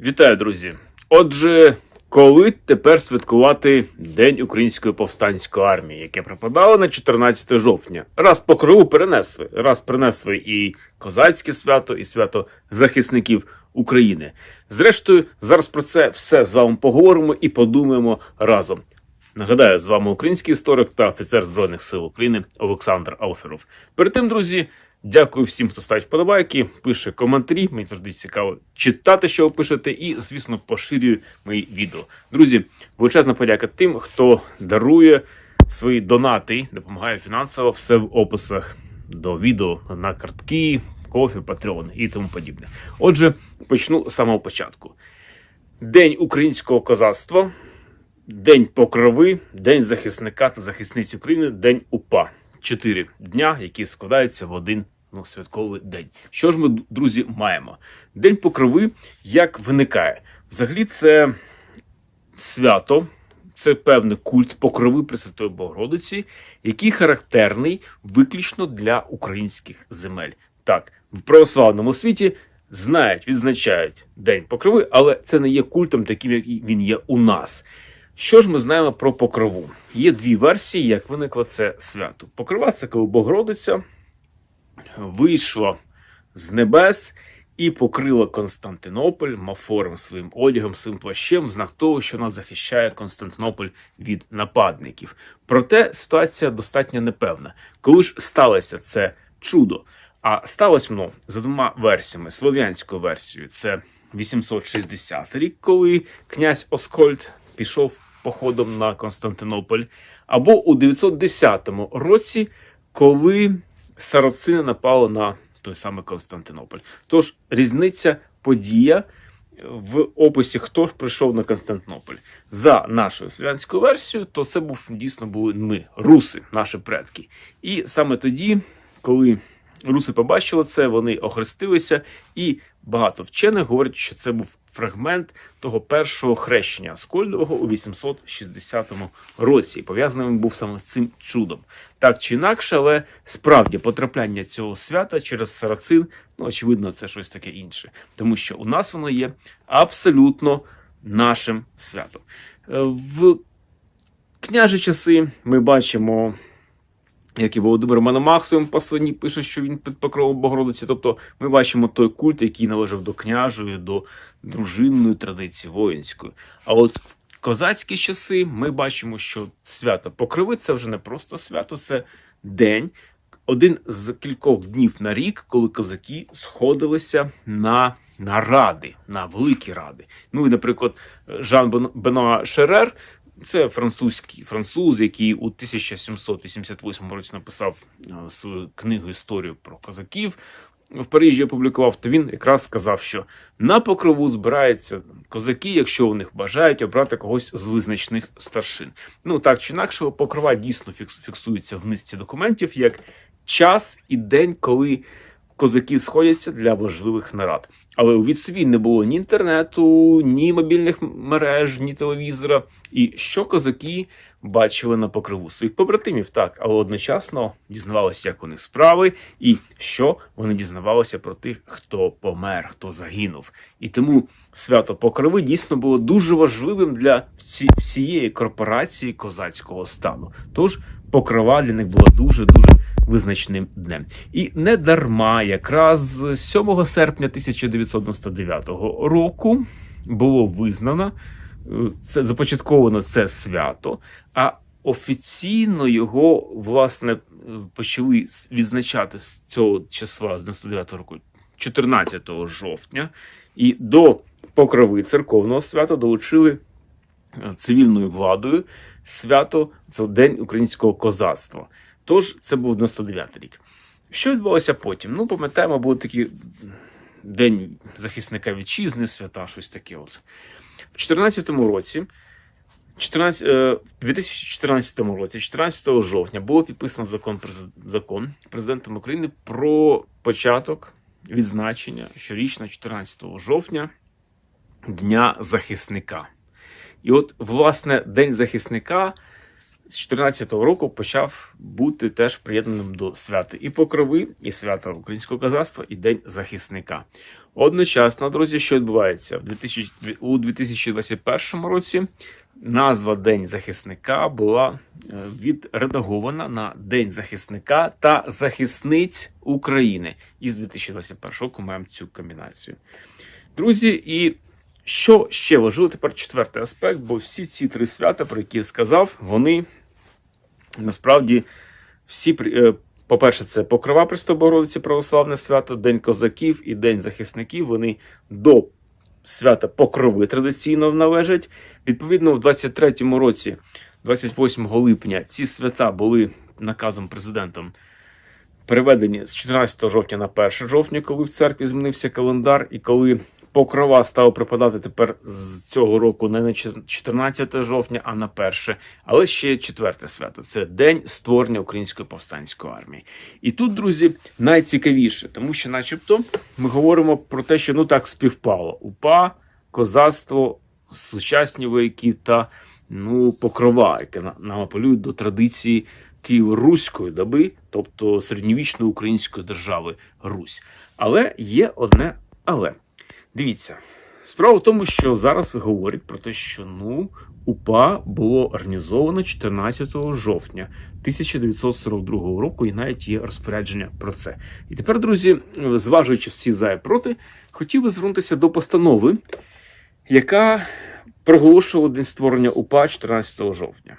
Вітаю, друзі! Отже, коли тепер святкувати День Української повстанської армії, яке припадало на 14 жовтня? Раз по криву перенесли, раз принесли і козацьке свято, і свято захисників України. Зрештою, зараз про це все з вами поговоримо і подумаємо разом. Нагадаю, з вами український історик та офіцер Збройних сил України Олександр Алферов. Перед тим, друзі, дякую всім, хто ставить вподобайки, пише коментарі. Мені завжди цікаво читати, що ви пишете, і, звісно, поширюю мої відео. Друзі, величезна подяка тим, хто дарує свої донати, допомагає фінансово, все в описах до відео на картки, кофі, патреон і тому подібне. Отже, почну з самого початку. День українського козацтва. День покрови, День захисника та захисниць України, День УПА. Чотири дня, які складаються в один ну, святковий день. Що ж ми, друзі, маємо? День покрови як виникає? Взагалі, це свято, це певний культ покрови Пресвятої Богородиці, який характерний виключно для українських земель. Так, в православному світі знають, відзначають День покрови, але це не є культом, таким, як він є у нас. Що ж ми знаємо про покрову? Є дві версії, як виникло це свято. Покрова це коли Богородиця вийшла з небес і покрила Константинополь мафором своїм одягом, своїм плащем, в знак того, що вона захищає Константинополь від нападників. Проте ситуація достатньо непевна. Коли ж сталося це чудо? А сталося воно за двома версіями. Слов'янською версією це 860 рік, коли князь Оскольд пішов походом на Константинополь, або у 910 році, коли сарацини напали на той самий Константинополь. Тож різниця подія в описі, хто ж прийшов на Константинополь. За нашою слов'янською версією, то це був дійсно були ми, руси, наші предки. І саме тоді, коли руси побачили це, вони охрестилися, і багато вчених говорять, що це був фрагмент того першого хрещення Аскольдового у 860 році. Він був саме з цим чудом. Так чи інакше, але справді потрапляння цього свята через сарацин, ну очевидно, це щось таке інше, тому що у нас воно є абсолютно нашим святом. Е, В княжі часи ми бачимо як і Володимир Мономах в посланні пише, що він під покровом Богородиці. Тобто ми бачимо той культ, який належав до княжої, до дружинної традиції воїнської. А от в козацькі часи ми бачимо, що свято Покрови це вже не просто свято, це день, один з кількох днів на рік, коли козаки сходилися на наради, на великі ради. Ну і, наприклад, Жан Бенуа Шерер це французький француз, який у 1788 році написав е, свою книгу Історію про козаків. В Парижі опублікував, то він якраз сказав, що на покрову збираються козаки, якщо у них бажають обрати когось з визначних старшин. Ну так чи інакше, покрова дійсно фіксується в низці документів як час і день, коли козаки сходяться для важливих нарад. Але у відсові не було ні інтернету, ні мобільних мереж, ні телевізора. І що козаки бачили на покриву своїх побратимів, так, але одночасно дізнавалися, як у них справи, і що вони дізнавалися про тих, хто помер, хто загинув. І тому свято покрови дійсно було дуже важливим для всієї корпорації козацького стану. Тож покрова для них була дуже дуже визначним днем. І не дарма, якраз 7 серпня 1999 року було визнано е, це започатковано це свято, а офіційно його власне е, почали відзначати з цього числа з 99 року, 14 жовтня, і до покрови церковного свята долучили е, цивільною владою свято це День українського козацтва. Тож це був 99 рік. Що відбулося потім? Ну, пам'ятаємо, був такий День захисника вітчизни, свята, щось таке. От. В 2014 році, 14, в 2014 році, 14 жовтня, було підписано закон закон президентом України про початок відзначення щорічно 14 жовтня Дня захисника. І от, власне, День захисника з 14-го року почав бути теж приєднаним до свята і Покрови, і свята українського козацтва, і День захисника. Одночасно, друзі, що відбувається у 2021 році. Назва День захисника була е, відредагована на День захисника та захисниць України. І з 2021 року маємо цю комбінацію. Друзі, і що ще важливо, тепер четвертий аспект, бо всі ці три свята, про які я сказав, вони насправді всі, е, по-перше, це Покрова Престобородиці православне свято, День козаків і День захисників. Вони до свята Покрови традиційно належать. Відповідно, в 23-му році, 28 липня, ці свята були наказом президентом переведені з 14 жовтня на 1 жовтня, коли в церкві змінився календар, і коли покрова став припадати тепер з цього року не на 14 жовтня, а на 1. Але ще четверте свято це День створення Української повстанської армії. І тут, друзі, найцікавіше, тому що, начебто, ми говоримо про те, що ну так співпало: УПА, козацтво, сучасні вояки та ну, покрова, яке нам апелюють до традиції Києво-Руської доби, тобто середньовічної української держави Русь. Але є одне але. Дивіться, справа в тому, що зараз говорять про те, що ну, УПА було організовано 14 жовтня 1942 року, і навіть є розпорядження про це. І тепер, друзі, зважуючи всі за і проти, хотів би звернутися до постанови, яка проголошувала день створення УПА 14 жовтня.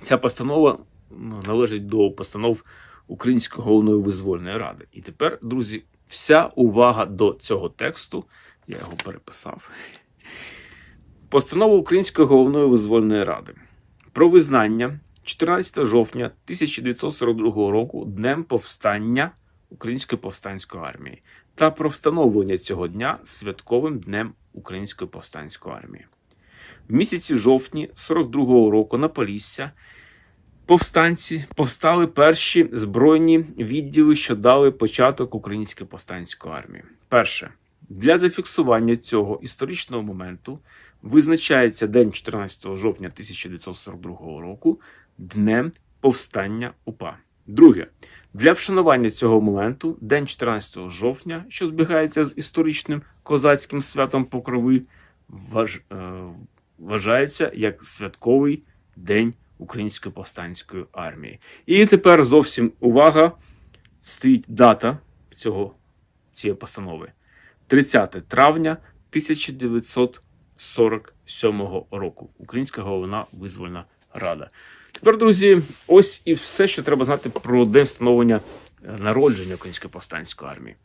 Ця постанова ну, належить до постанов Української головної визвольної ради. І тепер, друзі, вся увага до цього тексту. Я його переписав. Постанова Української головної визвольної ради про визнання 14 жовтня 1942 року Днем повстання Української повстанської армії та про встановлення цього дня святковим днем Української повстанської армії. В місяці жовтні 42-го року на Полісся повстанці повстали перші збройні відділи, що дали початок Української повстанської армії. Перше для зафіксування цього історичного моменту визначається день 14 жовтня 1942 року днем повстання УПА. Друге для вшанування цього моменту день 14 жовтня, що збігається з історичним козацьким святом Покрови, е, вважається як святковий день Української повстанської армії. І тепер зовсім увага стоїть дата цього, цієї постанови 30 травня 1947 року. Українська головна визвольна рада. Тепер, друзі, ось і все, що треба знати про день встановлення е, народження Української повстанської армії.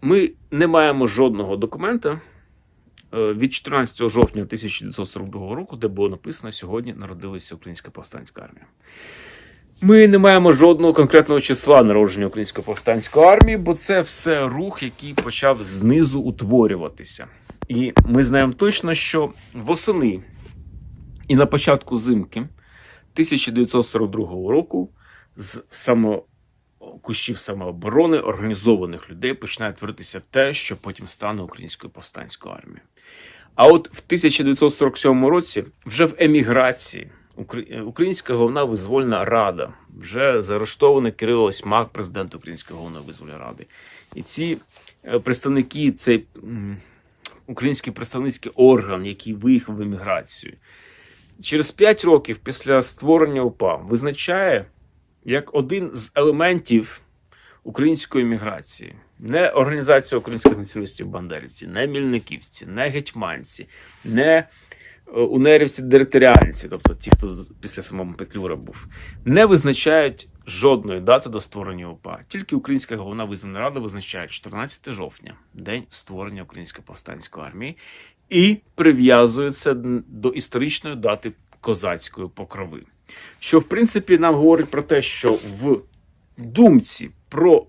Ми не маємо жодного документа від 14 жовтня 1942 року, де було написано сьогодні народилася Українська повстанська армія. Ми не маємо жодного конкретного числа народження Української повстанської армії, бо це все рух, який почав знизу утворюватися. І ми знаємо точно, що восени і на початку зимки 1942 року з само кущів самооборони організованих людей починає творитися те, що потім стане Українською повстанською армією. А от в 1947 році, вже в еміграції, Українська головна визвольна рада, вже заарештований Кирило Осьмак, президент Української головної визвольної ради. І ці е, представники, цей український представницький орган, який виїхав в еміграцію, через 5 років після створення УПА визначає як один з елементів української міграції. Не Організація українських націоналістів бандерівці, не мільниківці, не гетьманці, не е, унерівці директоріанці, тобто ті, хто після самого Петлюра був, не визначають жодної дати до створення УПА. Тільки Українська головна визвольна рада визначає 14 жовтня, день створення Української повстанської армії, і прив'язує це н- до історичної дати козацької покрови. Що, в принципі, нам говорить про те, що в думці про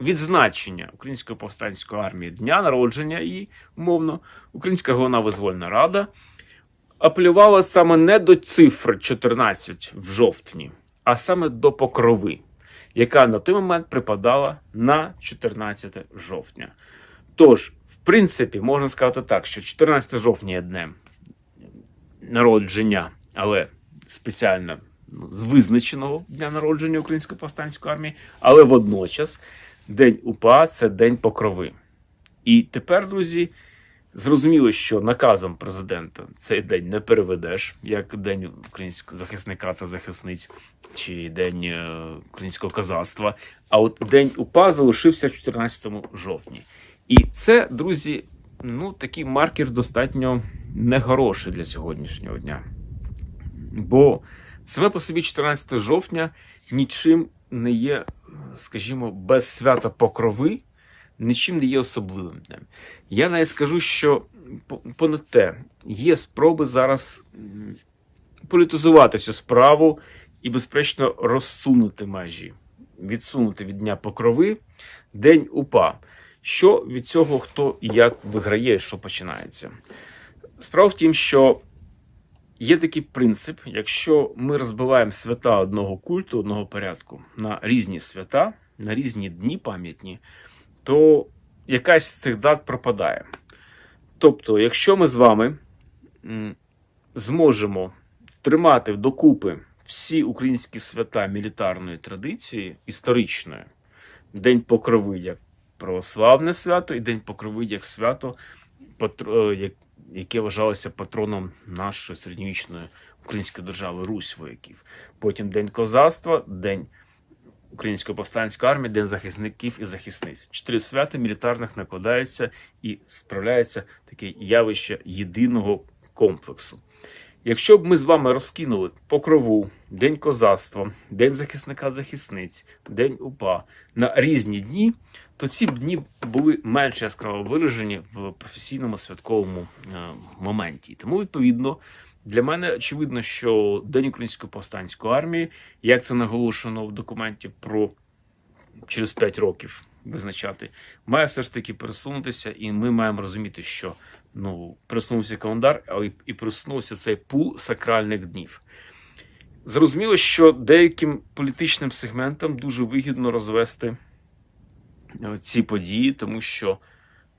відзначення Української повстанської армії дня народження її, умовно, Українська головна визвольна рада апелювала саме не до цифри 14 в жовтні, а саме до покрови, яка на той момент припадала на 14 жовтня. Тож, в принципі, можна сказати так, що 14 жовтня є днем народження, але спеціально ну, з визначеного дня народження Української повстанської армії, але водночас День УПА це День Покрови. І тепер, друзі, зрозуміло, що наказом президента цей день не переведеш, як День українського захисника та захисниць, чи День е, українського козацтва. А от День УПА залишився в 14 жовтні. І це, друзі, ну такий маркер достатньо негороший для сьогоднішнього дня. Бо саме по собі 14 жовтня нічим не є, скажімо, без свята покрови, нічим не є особливим днем. Я навіть скажу, що понад те, є спроби зараз політизувати цю справу і, безперечно, розсунути межі, відсунути від Дня Покрови День УПА. Що від цього хто і як виграє, що починається? Справа в тім, що є такий принцип: якщо ми розбиваємо свята одного культу, одного порядку на різні свята, на різні дні пам'ятні, то якась з цих дат пропадає. Тобто, якщо ми з вами зможемо тримати докупи всі українські свята мілітарної традиції, історичної, День Покрови як православне свято, і День Покрови як свято, е, як- яке вважалося патроном нашої середньовічної української держави Русь вояків. Потім День козацтва, День Української повстанської армії, День захисників і захисниць. Чотири свята мілітарних накладаються і справляється таке явище єдиного комплексу. Якщо б ми з вами розкинули покрову, День козацтва, День захисника захисниць, День УПА на різні дні, то ці б дні були менш яскраво виражені в професійному святковому е, моменті. Тому, відповідно, для мене очевидно, що День Української повстанської армії, як це наголошено в документі про через 5 років визначати, має все ж таки пересунутися, і ми маємо розуміти, що ну, пересунувся календар, а і, пересунувся цей пул сакральних днів. Зрозуміло, що деяким політичним сегментам дуже вигідно розвести е, ці події, тому що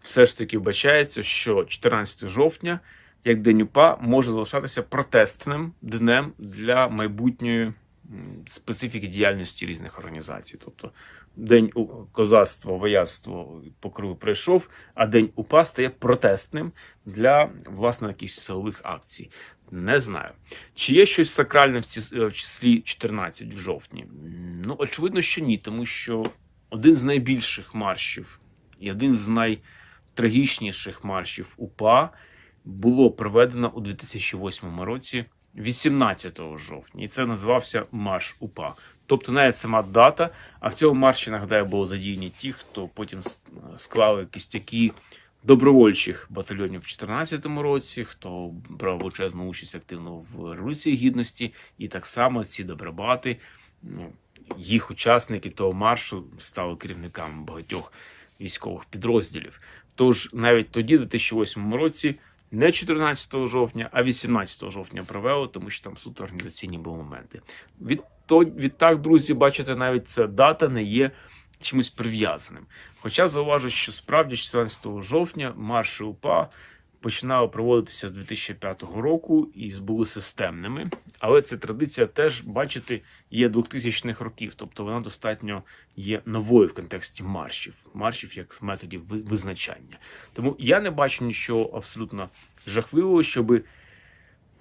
все ж таки вбачається, що 14 жовтня, як День УПА, може залишатися протестним днем для майбутньої специфіки діяльності різних організацій. Тобто День козацтва, вояцтво покрови пройшов, а День УПА стає протестним для власне якихось силових акцій. Не знаю. Чи є щось сакральне в, ці, в числі 14 в жовтні? Ну, очевидно, що ні, тому що один з найбільших маршів і один з найтрагічніших маршів УПА було проведено у 2008 році, 18 жовтня, і це називався Марш УПА. Тобто навіть сама дата, а в цьому марші, нагадаю, було задіяні ті, хто потім склали кістяки добровольчих батальйонів в 2014 році, хто брав величезну участь активно в Революції Гідності, і так само ці добробати, ну, їх учасники того маршу стали керівниками багатьох військових підрозділів. Тож навіть тоді, в 2008 році, не 14 жовтня, а 18 жовтня провели, тому що там суто організаційні були моменти. Від відтак, друзі, бачите, навіть ця дата не є чимось прив'язаним. Хоча зауважу, що справді 14 жовтня марші УПА починали проводитися з 2005 року і були системними. Але ця традиція теж, бачите, є 2000-х років, тобто вона достатньо є новою в контексті маршів, маршів як методів визначання. Тому я не бачу нічого абсолютно жахливого, щоби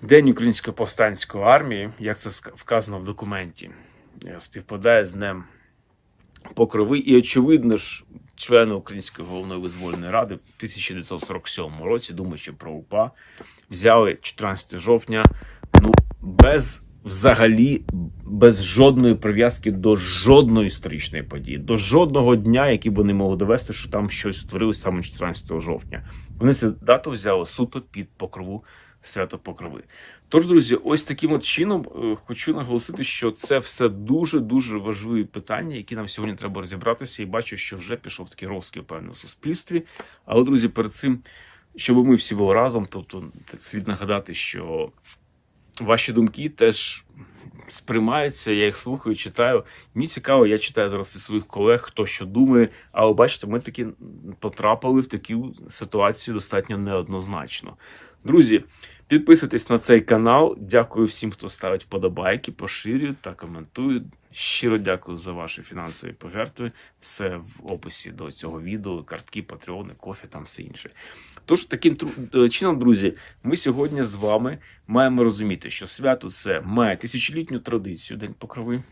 День Української повстанської армії, як це вказано в документі, е, співпадає з Днем Покрови. І, очевидно ж, члени Української головної визвольної ради в 1947 році, думаючи про УПА, взяли 14 жовтня ну, без взагалі без жодної прив'язки до жодної історичної події, до жодного дня, який вони могли довести, що там щось утворилось саме 14 жовтня. Вони цю дату взяли суто під покрову свято Покрови. Тож, друзі, ось таким от чином е, хочу наголосити, що це все дуже дуже важливі питання, які нам сьогодні треба розібратися. І бачу, що вже пішов такий розкіл певно в суспільстві. Але, друзі, перед цим, щоб ми всі були разом, тобто слід нагадати, що ваші думки теж сприймаються, я їх слухаю, читаю. Мені цікаво, я читаю зараз і своїх колег, хто що думає. Але бачите, ми таки потрапили в таку ситуацію достатньо неоднозначно. Друзі, підписуйтесь на цей канал. Дякую всім, хто ставить вподобайки, поширює та коментує. Щиро дякую за ваші фінансові пожертви. Все в описі до цього відео, картки, патреони, кофе, там все інше. Тож таким е, чином, друзі, ми сьогодні з вами маємо розуміти, що свято це має тисячолітню традицію День Покрови,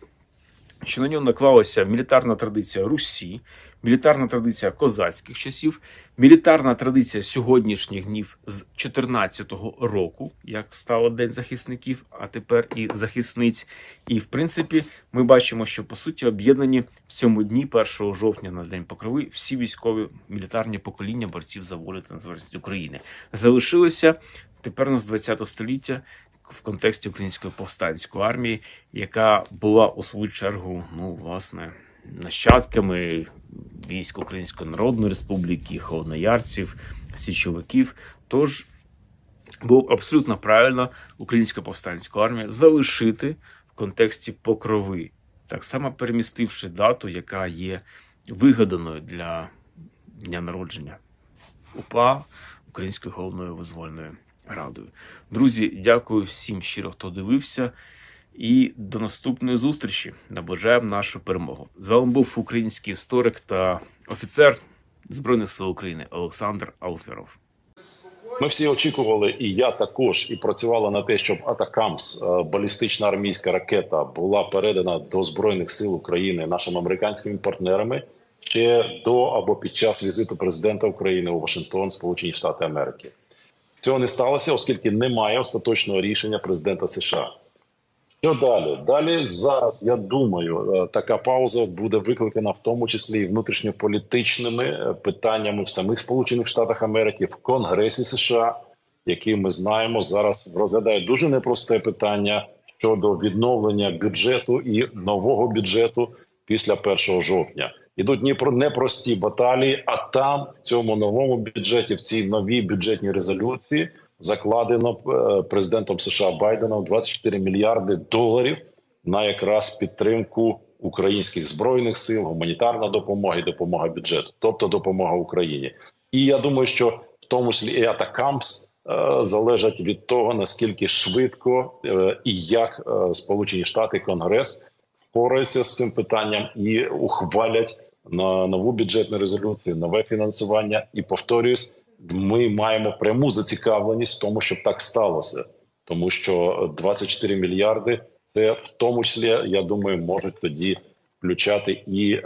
що на ньому наклалася мілітарна традиція Русі, мілітарна традиція козацьких часів, мілітарна традиція сьогоднішніх днів з 14-го року, як стало День захисників, а тепер і захисниць. І в принципі, ми бачимо, що по суті об'єднані в цьому дні, 1 жовтня на День Покрови, всі військові мілітарні покоління борців за волю та незалежність України. Залишилося тепер у нас 20 століття в контексті української повстанської армії, яка була у свою чергу, ну, власне, нащадками військ Української Народної Республіки, холодноярців, січовиків. Тож було абсолютно правильно українська повстанська армія залишити в контексті покрови, так само перемістивши дату, яка є вигаданою для дня народження УПА Українською головною визвольною радою. Друзі, дякую всім щиро, хто дивився. І до наступної зустрічі. Наближаємо нашу перемогу. З вами був український історик та офіцер Збройних сил України Олександр Алферов. Ми всі очікували, і я також і працювала на те, щоб Атакамс, е, балістична армійська ракета, була передана до збройних сил України нашими американськими партнерами ще до або під час візиту президента України у Вашингтон, Сполучені Штати Америки. Цього не сталося, оскільки немає остаточного рішення президента США. Що далі? Далі зараз я думаю, е, така пауза буде викликана в тому числі і внутрішньополітичними е, питаннями в самих Сполучених Штатах Америки в Конгресі США, який ми знаємо зараз розглядає дуже непросте питання щодо відновлення бюджету і нового бюджету після 1 жовтня. Ідуть ні про непрості баталії, а там в цьому новому бюджеті, в цій новій бюджетній резолюції, закладено е, президентом США Байденом 24 мільярди доларів на якраз підтримку українських збройних сил, гуманітарна допомога і допомога бюджету, тобто допомога Україні. І я думаю, що в тому числі і Атакамс е, залежать від того наскільки швидко е, і як Сполучені Штати Конгрес впораються з цим питанням і ухвалять на нову бюджетну резолюцію, нове фінансування. І повторюсь, ми маємо пряму зацікавленість в тому, щоб так сталося, тому що 24 мільярди це в тому числі, я думаю, можуть тоді включати і е,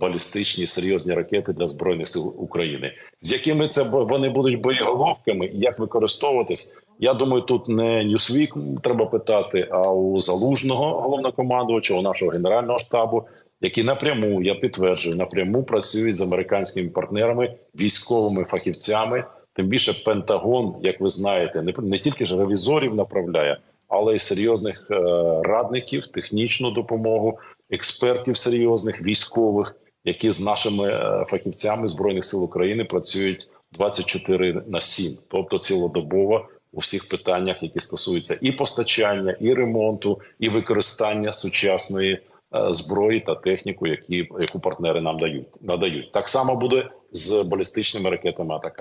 балістичні серйозні ракети для збройних сил України, з якими це вони будуть боєголовками, і як використовуватись. Я думаю, тут не Newsweek треба питати, а у залужного головнокомандувача, у нашого генерального штабу, які напряму я підтверджую, напряму працюють з американськими партнерами, військовими фахівцями. Тим більше Пентагон, як ви знаєте, не, не тільки ж ревізорів направляє, але й серйозних е, радників, технічну допомогу, експертів серйозних військових, які з нашими е, фахівцями збройних сил України працюють 24 на 7, тобто цілодобово у всіх питаннях, які стосуються і постачання, і ремонту, і використання сучасної е, зброї та техніку, які яку партнери нам дають надають. Так само буде з балістичними ракетами атака.